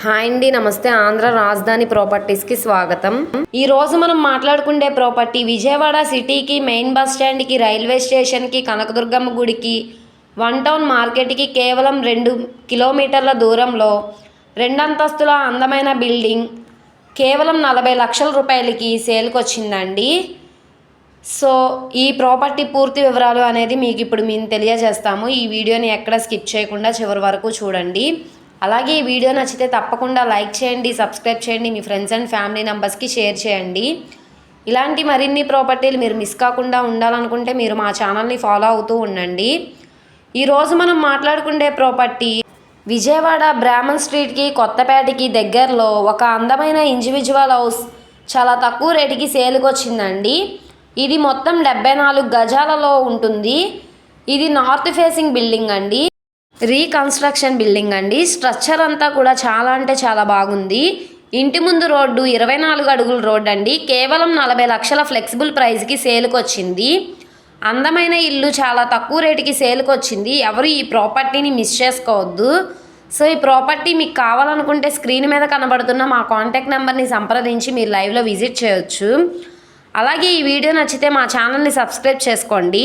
Hi అండి నమస్తే. ఆంధ్ర రాజధాని ప్రాపర్టీస్కి స్వాగతం. ఈ రోజు మనం మాట్లాడుకుండే ప్రాపర్టీ విజయవాడ సిటీకి మెయిన్ బస్ స్టాండ్కి రైల్వే స్టేషన్కి కనకదుర్గమ్మ గుడికి వన్ టౌన్ మార్కెట్కి కేవలం రెండు కిలోమీటర్ల దూరంలో రెండంతస్తుల అందమైన బిల్డింగ్ కేవలం నలభై లక్షల రూపాయలకి సేల్కి వచ్చిందండి సో ఈ ప్రాపర్టీ పూర్తి వివరాలు అనేది మీకు ఇప్పుడు మేము తెలియజేస్తాము. ఈ వీడియోని ఎక్కడ స్కిప్ చేయకుండా చివరి వరకు చూడండి. అలాగే ఈ వీడియో నచ్చితే తప్పకుండా లైక్ చేయండి సబ్స్క్రైబ్ చేయండి మీ ఫ్రెండ్స్ అండ్ ఫ్యామిలీ మెంబర్స్కి షేర్ చేయండి. ఇలాంటి మరిన్ని ప్రాపర్టీలు మీరు మిస్ కాకుండా ఉండాలనుకుంటే మీరు మా ఛానల్ని ఫాలో అవుతూ ఉండండి. ఈరోజు మనం మాట్లాడుకునే ప్రాపర్టీ విజయవాడ బ్రాహ్మణ్ స్ట్రీట్కి కొత్తపేటకి దగ్గరలో ఒక అందమైన ఇండివిజువల్ హౌస్ చాలా తక్కువ రేటుకి సేల్కి వచ్చిందండి. ఇది మొత్తం డెబ్బై నాలుగు గజాలలో ఉంటుంది. ఇది నార్త్ ఫేసింగ్ బిల్డింగ్ అండి. రీకన్స్ట్రక్షన్ బిల్డింగ్ అండి. స్ట్రక్చర్ అంతా కూడా చాలా అంటే చాలా బాగుంది. ఇంటి ముందు రోడ్డు ఇరవై నాలుగు అడుగుల రోడ్డు అండి. కేవలం నలభై లక్షల ఫ్లెక్సిబుల్ ప్రైస్కి సేల్కి వచ్చింది అందమైన ఇల్లు చాలా తక్కువ రేటుకి సేల్కి వచ్చింది ఎవరు ఈ ప్రాపర్టీని మిస్ చేసుకోవద్దు. సో ఈ ప్రాపర్టీ మీకు కావాలనుకుంటే స్క్రీన్ మీద కనబడుతున్న మా కాంటాక్ట్ నెంబర్ని సంప్రదించి మీరు లైవ్లో విజిట్ చేయొచ్చు. అలాగే ఈ వీడియో నచ్చితే మా ఛానల్ని సబ్స్క్రైబ్ చేసుకోండి.